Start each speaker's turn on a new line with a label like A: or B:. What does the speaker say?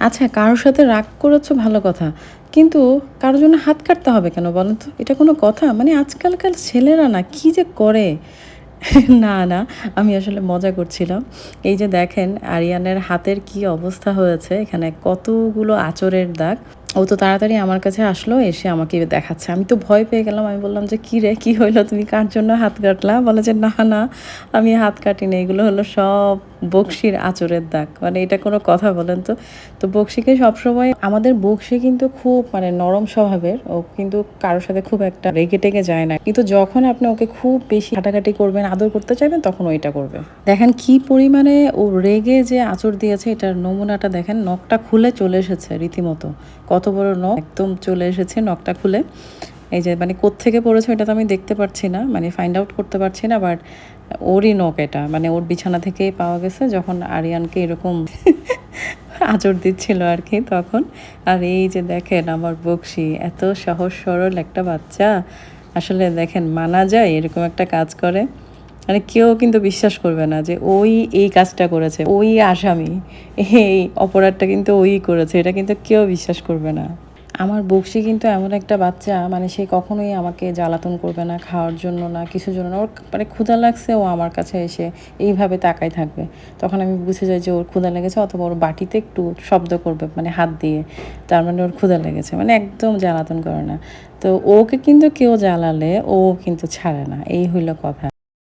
A: আচ্ছা কারোর সাথে রাগ করেছ ভালো কথা, কিন্তু কারোর জন্য হাত কাটতে হবে কেন বলেন তো? এটা কোনো কথা? মানে আজকালকার ছেলেরা না কি যে করে? না না, আমি আসলে মজা করছিলাম। এই যে দেখেন, আরিয়ানের হাতের কি অবস্থা হয়েছে, এখানে কতগুলো আচরের দাগ। ও তো তাড়াতাড়ি আমার কাছে আসলো, এসে আমাকে দেখাচ্ছে। আমি তো ভয় পেয়ে গেলাম, আমি বললাম যে, কী রে, কী হইল? তুমি কার জন্য হাত কাটলা? বলে যে, না না, আমি হাত কাটিনি, এগুলো হলো সব বক্সির আচরের দাগ। মানে এটা কোনো কথা বলেন তো? তো বক্সিকে সবসময় আমাদের বক্সি কিন্তু খুব মানে নরম স্বভাবের। ও কিন্তু কারোর সাথে খুব একটা রেগে টেগে যায় না। কিন্তু যখন আপনি ওকে খুব বেশি হাঁটাঘাটি করবেন, আদর করতে চাইবেন, তখন ওইটা করবে। দেখেন কি পরিমাণে ও রেগে যে আচর দিয়েছে, এটার নমুনাটা দেখেন, নখটা খুলে চলে এসেছে রীতিমতো। কত বড় নখ, একদম চলে এসেছে নখটা খুলে। এই যে মানে কোত্থেকে পড়েছে এটা তো আমি দেখতে পারছি না মানে ফাইন্ড আউট করতে পারছি না বাট ওরই নখ এটা মানে ওর বিছানা থেকেই পাওয়া গেছে যখন আরিয়ানকে এরকম আচর দিচ্ছিল আর কি তখন। আর এই যে দেখেন আমার বকশি, এত সহজ সরল একটা বাচ্চা। আসলে দেখেন মানা যায় এরকম একটা কাজ করে মানে কেউ কিন্তু বিশ্বাস করবে না যে ওই এই কাজটা করেছে, ওই আসামি, এই অপরাধটা কিন্তু ওই করেছে, এটা কিন্তু কেউ বিশ্বাস করবে না। আমার বক্সি কিন্তু এমন একটা বাচ্চা মানে সে কখনোই আমাকে জ্বালাতন করবে না, খাওয়ার জন্য না, কিছুর জন্য না। ওর মানে ক্ষুধা লাগছে, ও আমার কাছে এসে এইভাবে তাকাই থাকবে। তখন আমি বুঝে যাই যে ওর ক্ষুধা লেগেছে অথবা ওর বাটিতে একটু শব্দ করবে মানে হাত দিয়ে। তার মানে ওর ক্ষুধা লেগেছে মানে একদম জ্বালাতন করে না। তো ওকে কিন্তু কেউ জ্বালালে ও কিন্তু ছাড়ে না। এই হইল কথা।